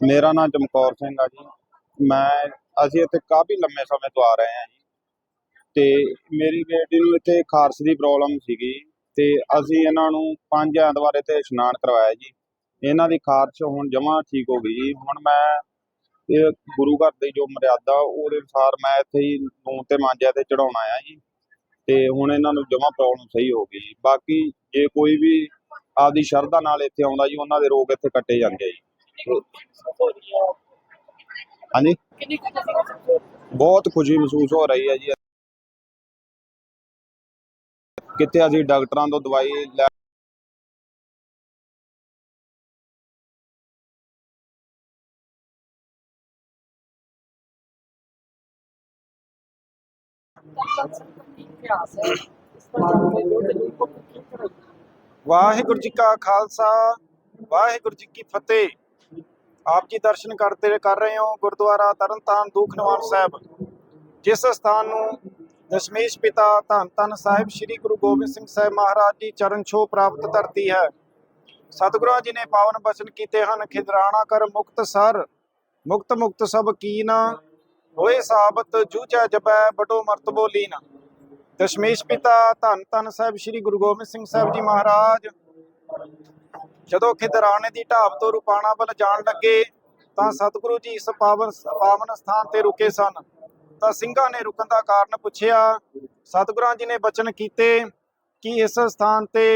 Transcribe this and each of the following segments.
ਮੇਰਾ ਨਾਮ ਚਮਕੌਰ ਸਿੰਘ ਆ ਜੀ। ਮੈਂ ਅਸੀਂ ਇੱਥੇ ਕਾਫੀ ਲੰਮੇ ਸਮੇਂ ਤੋਂ ਆ ਰਹੇ ਹਾਂ ਜੀ। ਤੇ ਮੇਰੀ ਬੇਟੀ ਨੂੰ ਇੱਥੇ ਖਾਰਸ ਦੀ ਪ੍ਰੋਬਲਮ ਸੀਗੀ। ਤੇ ਅਸੀਂ ਇਹਨਾਂ ਨੂੰ ਪੰਜ ਐਤਵਾਰ ਇੱਥੇ ਇਸ਼ਨਾਨ ਕਰਵਾਇਆ ਜੀ। ਇਹਨਾਂ ਦੀ ਖਾਰਸ਼ ਹੁਣ ਜਮਾ ਠੀਕ ਹੋ ਗਈ ਜੀ। ਹੁਣ ਮੈਂ ਇਹ ਗੁਰੂ ਘਰ ਦੀ ਜੋ ਮਰਿਆਦਾ, ਉਹਦੇ ਅਨੁਸਾਰ ਮੈਂ ਇੱਥੇ ਹੀ ਨੂਨ ਤੇ ਮਾਂਜਿਆ ਤੇ ਚੜਾਉਣਾ ਆਇਆ ਜੀ। ਤੇ ਹੁਣ ਇਹਨਾਂ ਨੂੰ ਜਮਾ ਪ੍ਰੋਬਲਮ ਸਹੀ ਹੋ ਗਈ ਜੀ। ਬਾਕੀ ਜੇ ਕੋਈ ਵੀ ਆਪਦੀ ਸ਼ਰਧਾ ਨਾਲ ਇੱਥੇ ਆਉਂਦਾ ਜੀ ਉਹਨਾਂ ਦੇ ਰੋਗ ਇੱਥੇ ਕੱਟੇ ਜਾਂਦੇ ਆ ਜੀ। ਹਾਂਜੀ? ਬਹੁਤ ਖੁਸ਼ੀ ਮਹਿਸੂਸ ਹੋ ਰਹੀ ਹੈ ਜੀ। ਕਿਤੇ ਅਸੀਂ ਡਾਕਟਰਾਂ ਤੋਂ ਦਵਾਈ ਲੈ ਵਾਹਿਗੁਰੂ ਜੀ ਕਾ ਖਾਲਸਾ, ਵਾਹਿਗੁਰੂ ਜੀ ਕੀ ਫਤਿਹ। ਆਪ ਜੀ ਦਰਸ਼ਨ ਕਰਦੇ ਕਰ ਰਹੇ ਹੋ ਗੁਰਦੁਆਰਾ ਤਰਨਤਾਰਨ ਦੂਖਨਿਵਾਰਨ ਸਾਹਿਬ। ਜਿਸ ਸਥਾਨ ਨੂੰ ਦਸ਼ਮੇਸ਼ ਪਿਤਾ ਧੰਨ ਧੰਨ ਸਾਹਿਬ ਸ੍ਰੀ ਗੁਰੂ ਗੋਬਿੰਦ ਸਿੰਘ ਸਾਹਿਬ ਮਹਾਰਾਜ ਦੀ ਚਰਨ ਛੋਹ ਪ੍ਰਾਪਤ ਧਰਤੀ ਹੈ। ਸਤਿਗੁਰਾਂ ਜੀ ਨੇ ਪਾਵਨ ਬਚਨ ਕੀਤੇ ਹਨ, ਖਿਦਰਾਣਾ ਕਰ ਮੁਕਤ ਸਰ, ਮੁਕਤ ਮੁਕਤ ਸਭ ਕੀਨ, ਹੋਏ ਸਾਬਤ ਜੂਝੈ ਜਪੈ, ਬਟੋ ਮਰਤਬੋ ਲੀਨ। ਦਸ਼ਮੇਸ਼ ਪਿਤਾ ਧੰਨ ਧੰਨ ਸਾਹਿਬ ਸ੍ਰੀ ਗੁਰੂ ਗੋਬਿੰਦ ਸਿੰਘ ਸਾਹਿਬ ਜੀ ਮਹਾਰਾਜ। ਜਦੋਂ ਖਿਦਰਾਣੇ ਦੀ ਢਾਬ ਤੋਂ ਰੁਪਾਣਾ ਵੱਲ ਜਾਣ ਲੱਗੇ, ਤਾਂ ਸਤਿਗੁਰੂ ਜੀ ਇਸ ਪਾਵਨ ਪਾਵਨ ਸਥਾਨ ਤੇ ਰੁਕੇ ਸਨ। ਤਾਂ ਸਿੰਘਾਂ ਨੇ ਰੁਕਣ ਦਾ ਕਾਰਨ ਪੁੱਛਿਆ, ਸਤਿਗੁਰਾਂ ਜੀ ਨੇ ਬਚਨ ਕੀਤੇ ਕਿ ਇਸ ਸਥਾਨ ਤੇ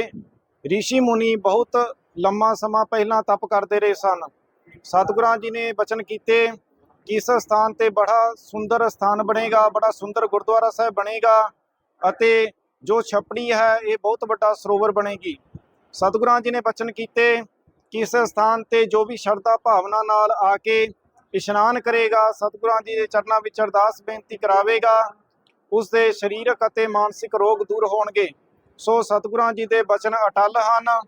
ઋષਿ ਮੁਨੀ ਬਹੁਤ ਲੰਮਾ ਸਮਾਂ ਪਹਿਲਾਂ ਤਪ ਕਰਦੇ ਰਹੇ ਸਨ। ਸਤਿਗੁਰਾਂ ਜੀ ਨੇ ਬਚਨ ਕੀਤੇ ਕਿ ਇਸ ਸਥਾਨ ਤੇ ਬੜਾ ਸੁੰਦਰ ਸਥਾਨ ਬਣੇਗਾ, ਬੜਾ ਸੁੰਦਰ ਗੁਰਦੁਆਰਾ ਸਾਹਿਬ ਬਣੇਗਾ। ਅਤੇ ਜੋ ਛਪੜੀ ਹੈ, ਇਹ ਬਹੁਤ ਵੱਡਾ ਸਰੋਵਰ ਬਣੇਗੀ। ਸਤਿਗੁਰਾਂ ਜੀ ਨੇ ਬਚਨ ਕੀਤੇ ਕਿ ਇਸ ਸਥਾਨ ਤੇ ਜੋ ਵੀ ਸ਼ਰਧਾ ਭਾਵਨਾ ਨਾਲ ਆ ਕੇ ਇਸ਼ਨਾਨ ਕਰੇਗਾ, ਸਤਿਗੁਰਾਂ ਜੀ ਦੇ ਚਰਨਾਂ ਵਿੱਚ ਅਰਦਾਸ ਬੇਨਤੀ ਕਰਾਵੇਗਾ, ਉਸ ਦੇ ਸਰੀਰਕ ਅਤੇ ਮਾਨਸਿਕ ਰੋਗ ਦੂਰ ਹੋਣਗੇ। ਸੋ ਸਤਿਗੁਰਾਂ ਜੀ ਦੇ ਬਚਨ ਅਟਲ ਹਨ।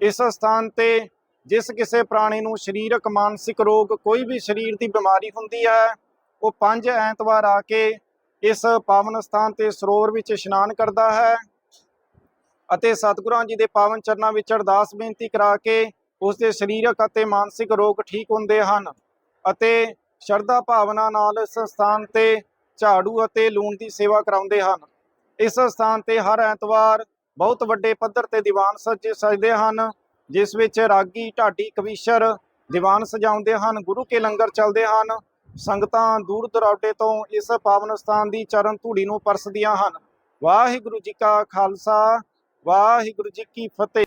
ਇਸ ਸਥਾਨ ਤੇ ਜਿਸ ਕਿਸੇ ਪ੍ਰਾਣੀ ਨੂੰ ਸਰੀਰਕ, ਮਾਨਸਿਕ ਰੋਗ, ਕੋਈ ਵੀ ਸਰੀਰ ਦੀ ਬਿਮਾਰੀ ਹੁੰਦੀ ਹੈ, ਉਹ ਪੰਜ ਐਤਵਾਰ ਆ ਕੇ ਇਸ ਪਾਵਨ ਸਥਾਨ ਤੇ ਸਰੋਵਰ ਵਿੱਚ ਇਸ਼ਨਾਨ ਕਰਦਾ ਹੈ ਅਤੇ ਸਤਿਗੁਰਾਂ ਜੀ ਦੇ ਪਾਵਨ ਚਰਨਾਂ ਵਿੱਚ ਅਰਦਾਸ ਬੇਨਤੀ ਕਰਾ ਕੇ ਉਸ ਦੇ ਸਰੀਰਕ ਅਤੇ ਮਾਨਸਿਕ ਰੋਗ ਠੀਕ ਹੁੰਦੇ ਹਨ ਅਤੇ ਸ਼ਰਧਾ ਭਾਵਨਾ ਨਾਲ ਇਸ ਸਥਾਨ ਤੇ ਝਾੜੂ ਅਤੇ ਲੂਣ ਦੀ ਸੇਵਾ ਕਰਾਉਂਦੇ ਹਨ। ਇਸ ਸਥਾਨ ਤੇ ਹਰ ਐਤਵਾਰ ਬਹੁਤ ਵੱਡੇ ਪੱਧਰ ਤੇ ਦੀਵਾਨ ਸਜੇ ਸਜਦੇ ਹਨ, ਜਿਸ ਵਿੱਚ ਰਾਗੀ, ਢਾਡੀ, ਕਵੀਸ਼ਰ ਦੀਵਾਨ ਸਜਾਉਂਦੇ ਹਨ, ਗੁਰੂ ਕੇ ਲੰਗਰ ਚੱਲਦੇ ਹਨ ਸੰਗਤਾਂ ਦੂਰ ਦਰਾਡੇ ਤੋਂ ਇਸ ਪਾਵਨ ਸਥਾਨ ਦੀ ਚਰਨ ਧੂੜੀ ਨੂੰ ਪਰਸਦੀਆਂ ਹਨ। ਵਾਹਿਗੁਰੂ ਜੀ ਕਾ ਖਾਲਸਾ, ਵਾਹਿਗੁਰੂ ਜੀ ਕੀ ਫਤਿਹ।